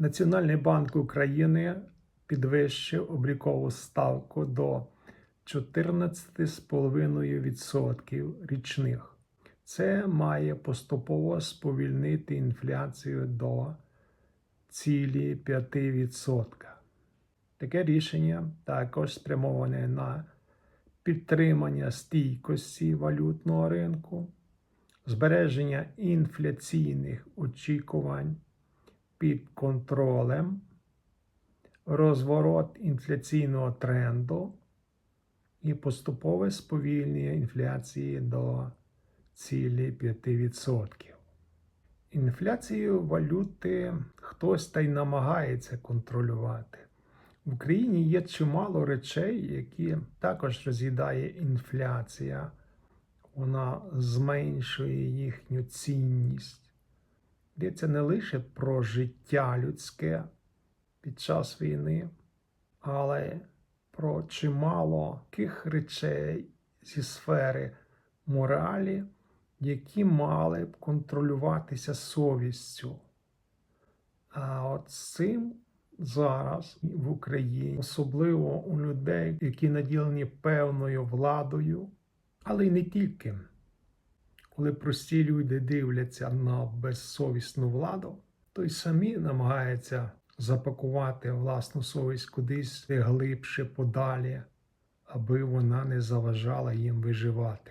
Національний банк України підвищив облікову ставку до 14,5% річних. Це має поступово сповільнити інфляцію до цілі 5%. Таке рішення також спрямоване на підтримання стійкості валютного ринку, збереження інфляційних очікувань під контролем, розворот інфляційного тренду і поступове сповільнення інфляції до цілі 5%. Інфляцію валюти хтось та й намагається контролювати. В Україні є чимало речей, які також роз'їдає інфляція. Вона зменшує їхню цінність. Йдеться не лише про життя людське під час війни, але про чимало таких речей зі сфери моралі, які мали б контролюватися совістю. А от з цим зараз в Україні, особливо у людей, які наділені певною владою, але й не тільки. Коли прості люди дивляться на безсовісну владу, то й самі намагаються запакувати власну совість кудись глибше подалі, аби вона не заважала їм виживати.